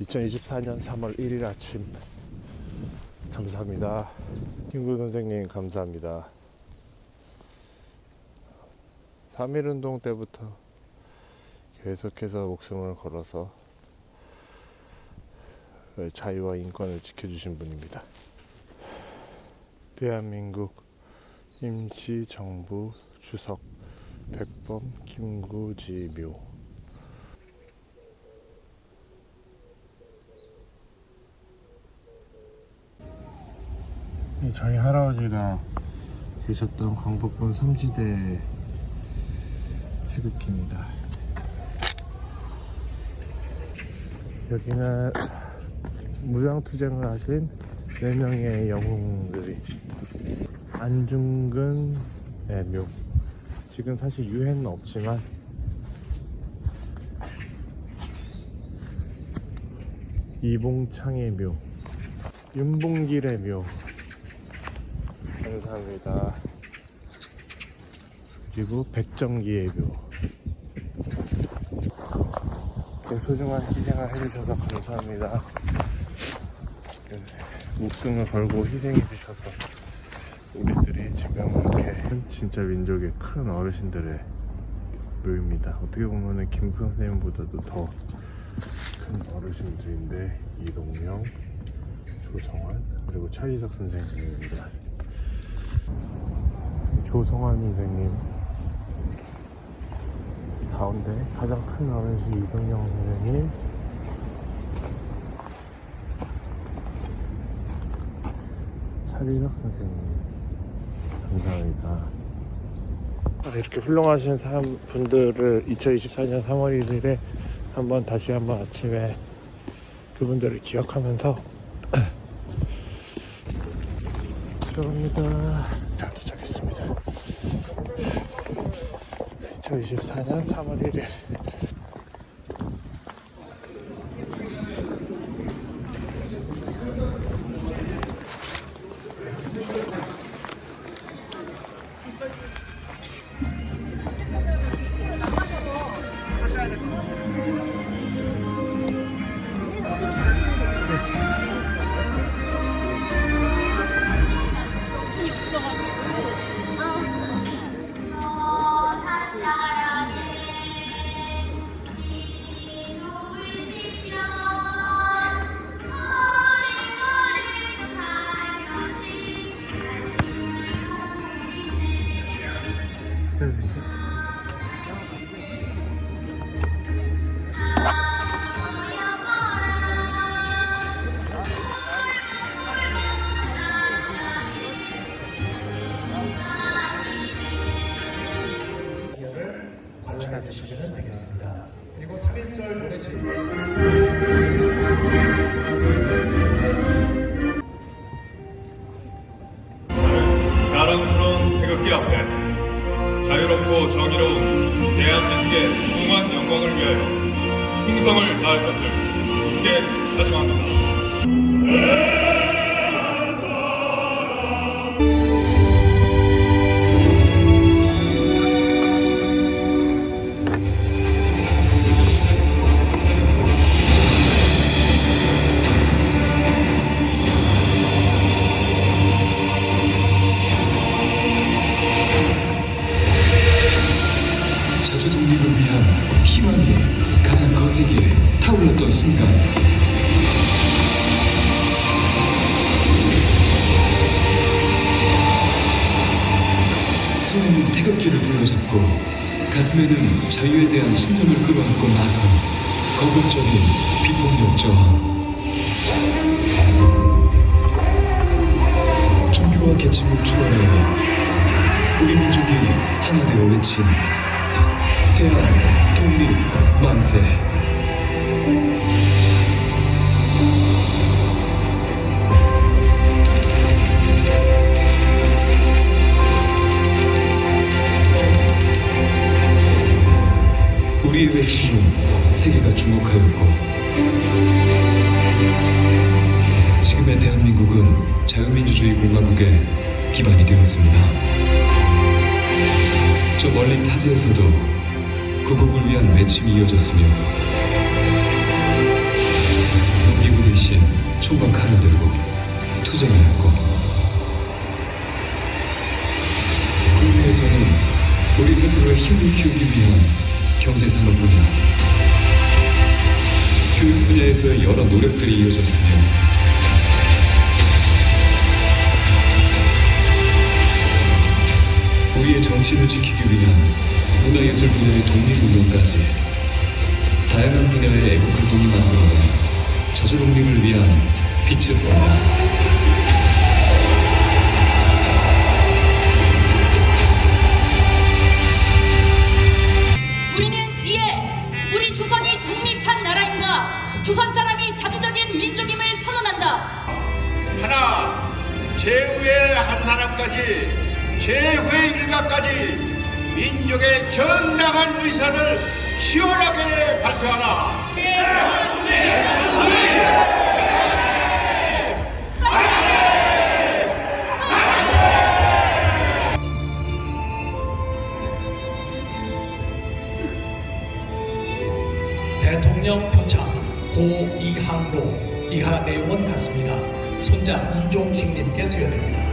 2024년 3월 1일 아침 감사합니다. 김구 선생님 감사합니다. 3.1운동 때부터 계속해서 목숨을 걸어서 자유와 인권을 지켜주신 분입니다. 대한민국 임시정부 주석 백범 김구지묘 저희 할아버지가 계셨던 광복군 삼지대 태극기입니다. 여기는 무장투쟁을 하신 4명의 영웅들이 안중근의 묘 지금 사실 유해는 없지만 이봉창의 묘 윤봉길의 묘 감사합니다. 그리고 백정기의 묘. 이렇게 소중한 희생을 해주셔서 감사합니다. 네, 목숨을 걸고 희생해주셔서 우리들이 지금 이렇게 진짜 민족의 큰 어르신들의 묘입니다. 어떻게 보면은 김부 선생님보다도 더 큰 어르신들인데 이동영, 조성환 그리고 차이석 선생님입니다. 조성환 선생님 가운데 가장 큰 어르신 이동영 선생님. 차리석 선생님. 감사합니다. 이렇게 훌륭하신 사람 분들을 2024년 3월 1일에 한번 다시 한번 아침에 그분들을 기억하면서 들어갑니다. 2024년 3월 1일. 자, 잘 드시겠으면 되겠습니다. 그리고 3.1절 노래 제 자랑스러운 태극기 앞에 자유롭고 정의로운 대한민국의 무궁한 영광을 위하여 충성을 다할 것을 굳게 다짐합니다. 순간 손에는 태극기를 부여잡고 가슴에는 자유에 대한 신념을 끌어안고 나선 거국적인 비폭력 저항. 종교와 계층을 초월하여 우리 민족이 하나 되어 외친 대한 독립 만세 자유민주주의 공화국의 기반이 되었습니다. 저 멀리 타지에서도 그 곡을 위한 외침이 이어졌으며 미국 대신 총과 칼을 들고 투쟁을 했고 국내에서는 우리 스스로의 힘을 키우기 위한 경제산업 분야 교육 분야에서의 여러 노력들이 이어졌으며 위한 문화예술 분야의 독립운동까지 다양한 분야의 애국 활동이 만들어낸 저주독립을 위한 빛이었습니다. 우리는 이에 우리 조선이 독립한 나라인가 조선 사람이 자주적인 민족임을 선언한다. 하나 제후의 한 사람까지 제후의 일가까지 민족의 정당한 의사를 시원하게 발표하라. 대통령 표창 고 이항로 이하 내용은 같습니다. 손자 이종식님께 수여됩니다.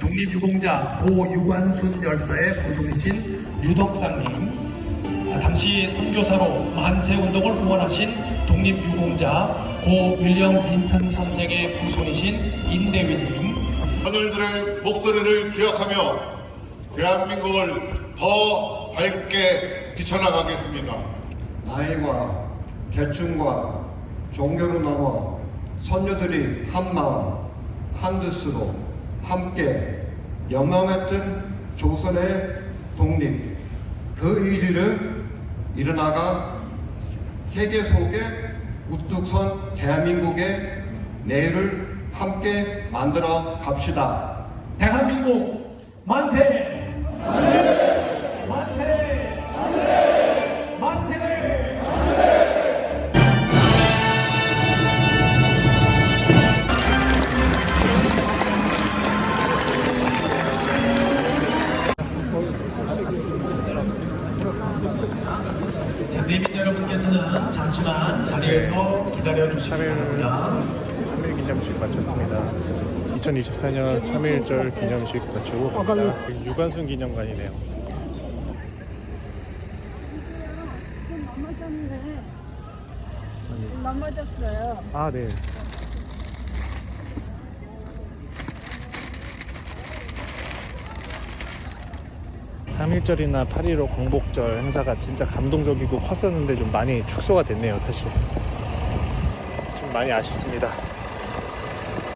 독립유공자 고 유관순 열사의 부속이신 유덕상님, 아, 당시 선교사로 만세운동을 후원하신 독립유공자 고 윌리엄 린턴 선생의 후손이신 인대위님, 하늘들의 목소리를 기억하며 대한민국을 더 밝게 비춰나가겠습니다. 나이와 계층과 종교를 넘어 선녀들이 한 마음 한 뜻으로 함께 연망했던 조선의 독립 그 의지를 일어나가 세계 속에 우뚝 선 대한민국의 내일을 함께 만들어 갑시다. 대한민국 만세! 만세! 만세! 3일, 바랍니다. 3일 기념식 마쳤습니다. 2024년 3일절 기념식 마치고. 유관순 기념관이네요. 넘어졌네. 넘어졌어요. 아, 네. 삼일절이나 8.15 광복절 행사가 진짜 감동적이고 컸었는데 좀 많이 축소가 됐네요, 사실. 좀 많이 아쉽습니다.